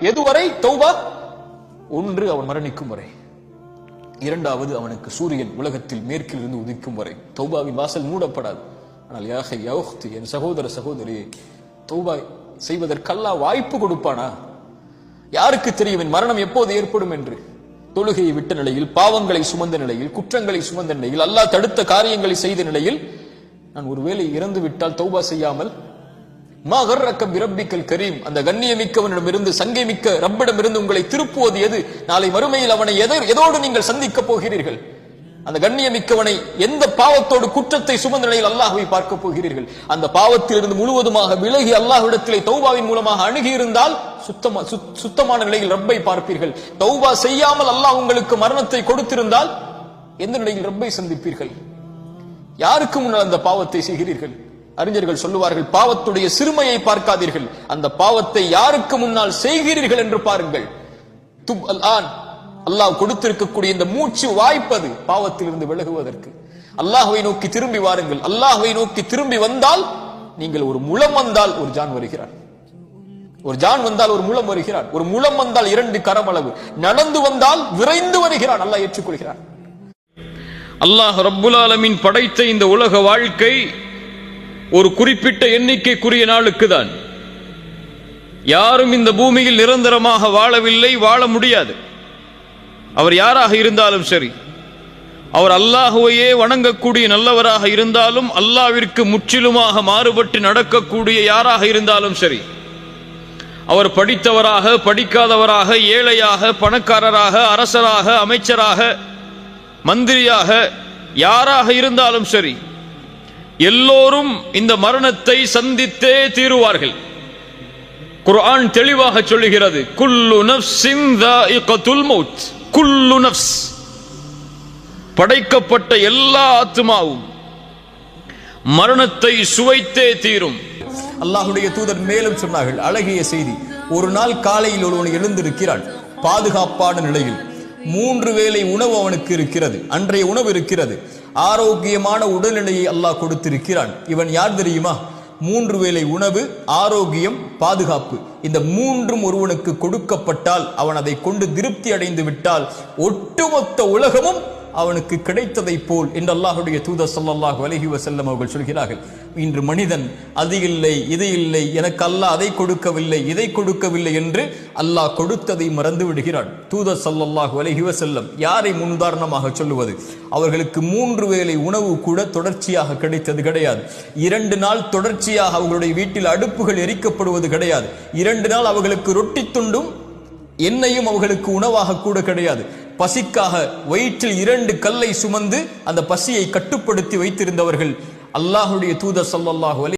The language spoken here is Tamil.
எதுவரை? தௌபா? ஒன்று அவன் மரணிக்கும் வரை. இரண்டாவது அவனுக்கு சூரியன் உலகத்தில் மேற்கில் இருந்து உதிக்கும் வரை. தௌபாவின் வாசல் மூடப்படாது. ஆனால் யாக யௌஹ்தி என் சகோதர சகோதரி தௌபா செய்வதற்கெல்லாம் வாய்ப்பு கொடுப்பானா? யாருக்கு தெரியும் என் மரணம் எப்போது ஏற்படும் என்று? தொழுகையை விட்ட நிலையில் பாவங்களை சுமந்த நிலையில் குற்றங்களை சுமந்த நிலையில் அல்லாஹ் தடுத்த காரியங்களை செய்த நிலையில் நான் ஒருவேளை இறந்து விட்டால் தௌபா செய்யாமல் மகர்ரக்கம் இரப்பிக்கல் கரீம். அந்த கண்ணியமிக்கவனிடமிருந்து சங்கை மிக்க ரப்பிடமிருந்து உங்களை திருப்புவது எது? நாளை மறுமையில் அவனை எதோ- எதோடு நீங்கள் சந்திக்க போகிறீர்கள்? அந்த கண்ணியமிக்கவனை எந்த பாவத்தோடு குற்றத்தை சுமந்த நிலையில் அல்லாஹுவை பார்க்க போகிறீர்கள்? அந்த பாவத்திலிருந்து முழுவதுமாக விலகி அல்லாஹ்விடத்திலே தௌபாவின் மூலமாக அணுகி இருந்தால் சுத்தமா சுத்- சுத்தமான நிலையில் ரப்பை பார்ப்பீர்கள். தௌபா செய்யாமல் அல்லாஹ் உங்களுக்கு மரணத்தை கொடுத்திருந்தால் எந்த நிலையில் ரப்பை சந்திப்பீர்கள்? யாருக்கு முன்னால் அந்த பாவத்தை செய்கிறீர்கள்? அறிஞர்கள் சொல்லுவார்கள் பாவத்துடைய சிறுமையை பார்க்காதீர்கள். அந்த பாவத்தை யாருக்கு முன்னால் செய்கிறீர்கள் என்று பாருங்கள். துப் அல் ஆன். அல்லாஹ் கொடுத்திருக்கக்கூடிய இந்த மூச்சு வாய்ப்பது பாவத்திலிருந்து விலகுவதற்கு. அல்லாஹுவை நோக்கி திரும்பி வாருங்கள். அல்லாஹுவை நோக்கி திரும்பி வந்தால் நீங்கள் ஒரு முழம் வந்தால் ஒரு ஜான் வருகிறார். ஒரு ஜான் வந்தால் ஒரு முழம் வருகிறான் ஒரு முழம் வந்தால் இரண்டு கரம் அளவு நடந்து வந்தால் விரைந்து வருகிறான் அல்லாஹ் ஏற்றுக்கொள்கிறான் அல்லாஹ் ரப்புல் ஆலமின் படைத்த இந்த உலக வாழ்க்கை ஒரு குறிப்பிட்ட எண்ணிக்கைக்குரிய நாளுக்கு தான் யாரும் இந்த பூமியில் நிரந்தரமாக வாழவில்லை வாழ முடியாது. அவர் யாராக இருந்தாலும் சரி அவர் அல்லாஹுவையே வணங்கக்கூடிய நல்லவராக இருந்தாலும் அல்லாவிற்கு முற்றிலுமாக மாறுபட்டு நடக்கக்கூடிய யாராக இருந்தாலும் சரி அவர் படித்தவராக படிக்காதவராக ஏழையாக பணக்காரராக அரசராக அமைச்சராக மந்திரியாக யாராக இருந்தாலும் சரி எல்லோரும் இந்த மரணத்தை சந்தித்தே தீருவார்கள். குர்ஆன் தெளிவாக சொல்லுகிறது குல்லு நஃப்ஸின் தாயிகத்துல் மௌத். குல்லு நஃப்ஸ். படைக்கப்பட்ட எல்லா ஆத்மாவும் மரணத்தை சுவைத்தே தீரும். அல்லாஹுடைய தூதர் மேலும் சொன்னார்கள் அழகிய செய்தி ஒரு நாள் காலையில் ஒருவன் எழுந்திருக்கிறான் பாதுகாப்பான நிலையில். மூன்று வேளை உணவு அவனுக்கு இருக்கிறது அன்றைய உணவு இருக்கிறது. ஆரோக்கியமான உடல்நிலையை அல்லாஹ் கொடுத்திருக்கிறான். இவன் யார் தெரியுமா? மூன்று வேளை உணவு ஆரோக்கியம் பாதுகாப்பு. இந்த மூன்றும் ஒருவனுக்கு கொடுக்கப்பட்டால் அவன் அதை கொண்டு திருப்தி அடைந்து விட்டால் ஒட்டுமொத்த உலகமும் அவனுக்கு கிடைத்ததை போல் என்று அல்லாஹுடைய தூத ஸல்லல்லாஹு அலஹி வசல்லம் அவர்கள் சொல்கிறார்கள். இன்று மனிதன் அது இல்லை இது இல்லை எனக்கு அல்லாஹ் அதை கொடுக்கவில்லை இதை கொடுக்கவில்லை என்று அல்லாஹ் கொடுத்ததை மறந்து விடுகிறான். தூத ஸல்லல்லாஹு அலஹி வசல்லம் யாரை முன்னுதாரணமாக சொல்லுவது? அவர்களுக்கு மூன்று வேளை உணவு கூட தொடர்ச்சியாக கிடைத்தது கிடையாது. இரண்டு நாள் தொடர்ச்சியாக அவர்களுடைய வீட்டில் அடுப்புகள் எரிக்கப்படுவது கிடையாது. இரண்டு நாள் அவர்களுக்கு ரொட்டி துண்டும் எண்ணெயும் அவர்களுக்கு உணவாக கூட கிடையாது. பசிக்காக வயிற்றில் இரண்டு கல்லை சுமந்து அந்த பசியை கட்டுப்படுத்தி வைத்திருந்தவர்கள். அல்லாஹுடைய தூதர் ஸல்லல்லாஹு அலி